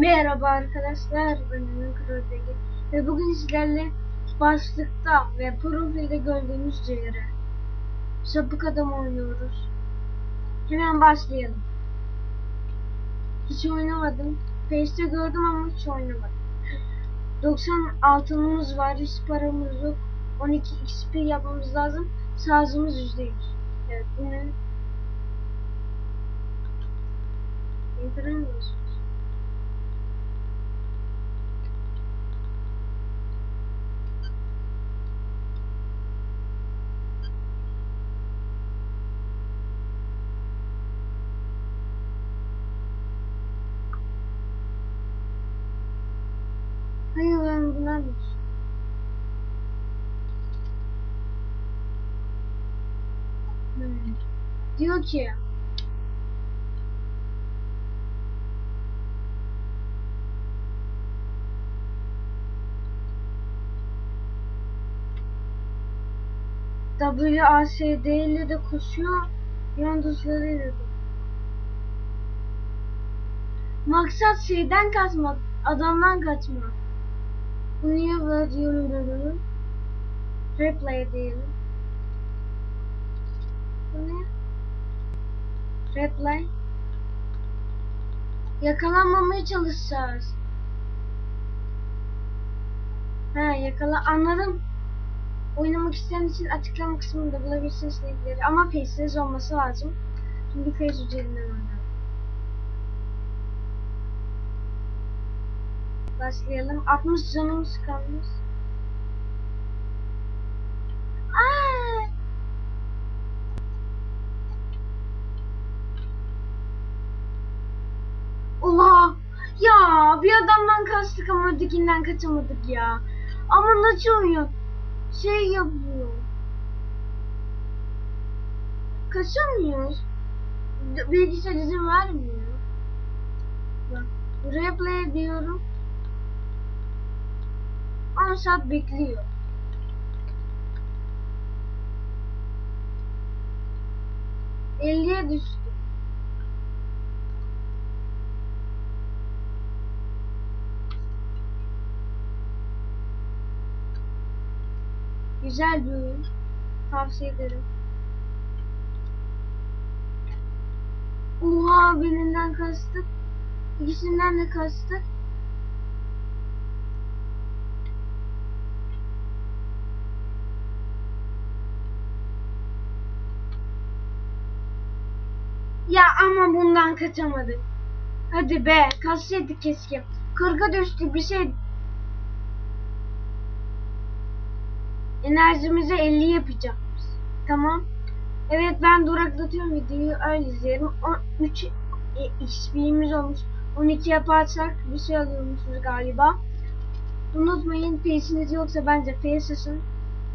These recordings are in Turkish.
Merhaba arkadaşlar, ben Ünlü Krodegi ve bugün sizlerle başlıkta ve profilde gördüğünüz üzere sapık adam oynuyoruz. Hemen başlayalım. Hiç oynamadım. Face'te gördüm ama hiç oynamadım. 90 altınımız var, hiç paramız yok. 12 XP yapmamız lazım. Sazımız %100. Evet, bunu indiremiyorsunuz. Hayır ben bunlar mı? Hmm. Diyor ki WASD ile de koşuyor. Yıldızlarıyla da. Maksat şeyden kaçmak, adamdan kaçmak. Bu niye böyle diyorum? Replay diyelim. Bu ne? Replay. Yakalanmamaya çalışacağız. Ha yakala anladım. Oynamak isteyen için açıklama kısmında bulabilirsiniz linkleri. Ama Face'siz olması lazım. Çünkü Face üzerinden oynuyorum. Başlayalım. 60 canımız kalmış. Aa! Oha! Ya bir adamdan kaçtık ama ötekinden kaçamadık ya. Ama nasıl oynuyor? Şey yapıyor. Kaçamıyoruz. Bilgisayar izin vermiyor. Bak, replay diyorum. 10 saat bekliyor. Elliye düştü. Güzel bir oyun. Tavsiye ederim. Oha birinden kastık. İkisinden de kastık. Ya ama bundan kaçamadık. Hadi be, kaçsaydık keşke. Kırka düştü bir şey. Enerjimizi 50 yapacağız. Tamam. Evet ben duraklatıyorum videoyu öyle izleyelim. 3 XP'miz olmuş. 12 yaparsak bir şey alıyormuşuz galiba. Unutmayın PC'niz yoksa bence PS'ın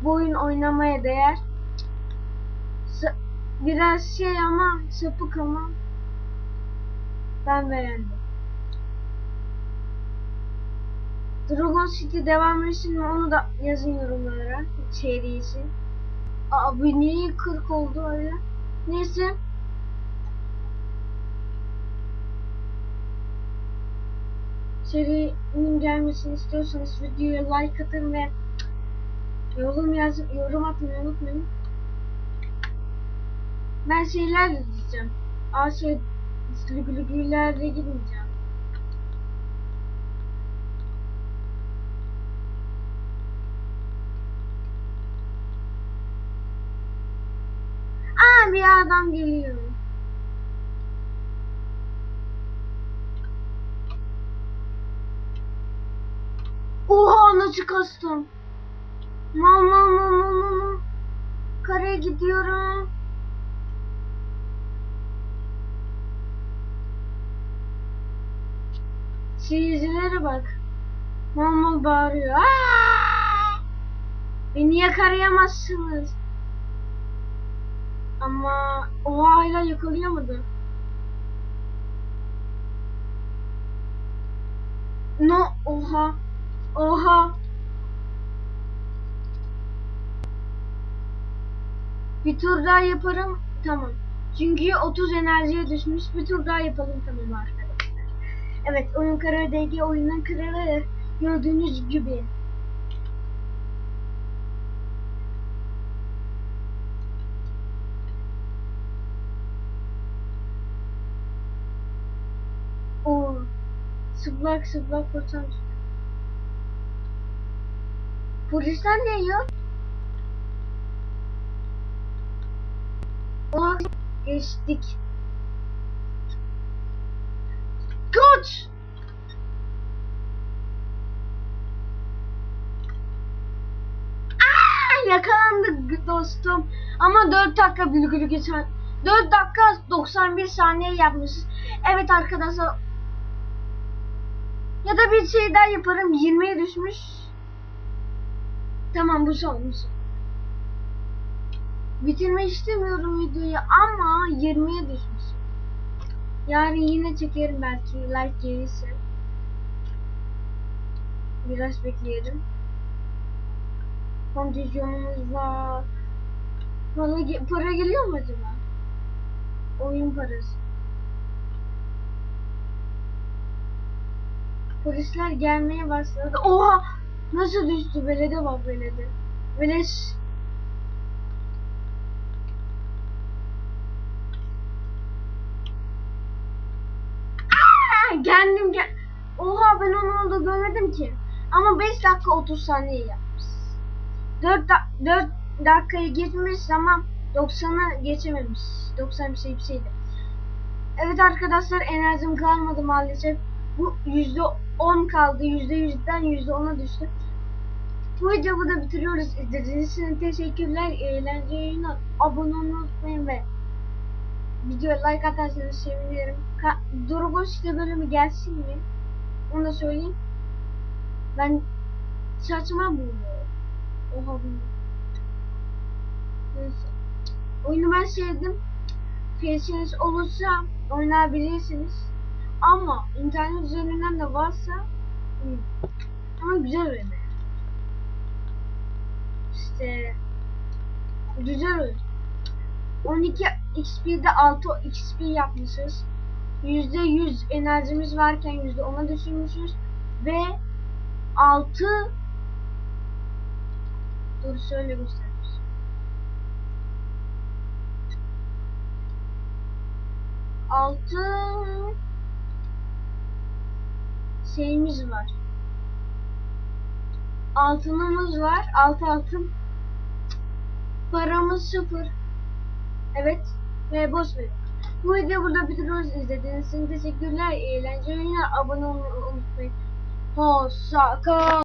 bu oyun oynamaya değer. Biraz şey ama sapık ama ben beğendim. Dragon City devam etsin mi onu da yazın yorumlara serisi. Abi niye 40 oldu öyle? Neyse. Serinin gelmesini istiyorsanız videoya like atın ve yorum yaz yorum atmayı unutmayın. Ben şeylerle gideceğim. Aa şey lügülügülerle gitmeyeceğim. Aa bir adam geliyor. Oha nasıl kastım? Mal mal mal mal mal. Karaya gidiyorum. Seyircilere bak. Mal mal bağırıyor. Aa! Beni yakalayamazsınız. Ama o hala yakalayamadı. No, oha. Oha. Bir tur daha yaparım. Tamam. Çünkü 30 enerjiye düşmüş. Bir tur daha yapalım tamam arkadaşlar. Evet oyun Kara DG oyunun kralı gördüğünüz gibi. Oo. Sıplak sıplak fotoğraf. Polisler ne yiyor? Oha geçtik. Koç! Aa, yakalandık dostum. Ama 4 dakika bülgülü geçen. 4 dakika 91 saniye yapmışız. Evet arkadaşlar. Ya da bir şey daha yaparım. 20'ye düşmüş. Tamam bu son bu son. Bitirmek istemiyorum videoyu ama 20'ye düşmüş. Yarın yine çekerim belki like gelirse. Biraz bekleyelim. Kondisyonumuz var. Para, para geliyor mu acaba? Oyun parası. Polisler gelmeye başladı. Oha! Nasıl düştü belede bak belede. Beleş. Aa, Kendim gel. Oha ben onu orada görmedim ki. Ama 5 dakika 30 saniye yapmış. 4, da 4 dakikayı geçmiş ama 90'ı geçememiş. 90 bir şey bir şeydi. Evet arkadaşlar enerjim kalmadı maalesef. Bu %10 kaldı. %100'den %10'a düştü. Bu videoyu burada bitiriyoruz. İzlediğiniz için teşekkürler. Eğlence yayına abone olmayı unutmayın ve videoya like atarsanız sevinirim. Ka işte bölümü gelsin mi? Onu da söyleyeyim. Ben saçma buluyorum. Oha bu. Neyse. Oyunu ben sevdim. PC'niz olursa oynayabilirsiniz. Ama internet üzerinden de varsa hmm, ama güzel oyun. İşte güzel oyun. 12 XP'de 6 XP yapmışız. %100 enerjimiz varken %10'a düşürmüşüz ve 6 şöyle göstereyim. Altı şeyimiz var. Altınımız var. Altı altın. Paramız sıfır. Evet. Ve boş ver. Bu videoyu burada bitiriyoruz. İzlediğiniz için teşekkürler. Eğlenceli oyunlar. Abone olmayı unutmayın. Hoşça kal.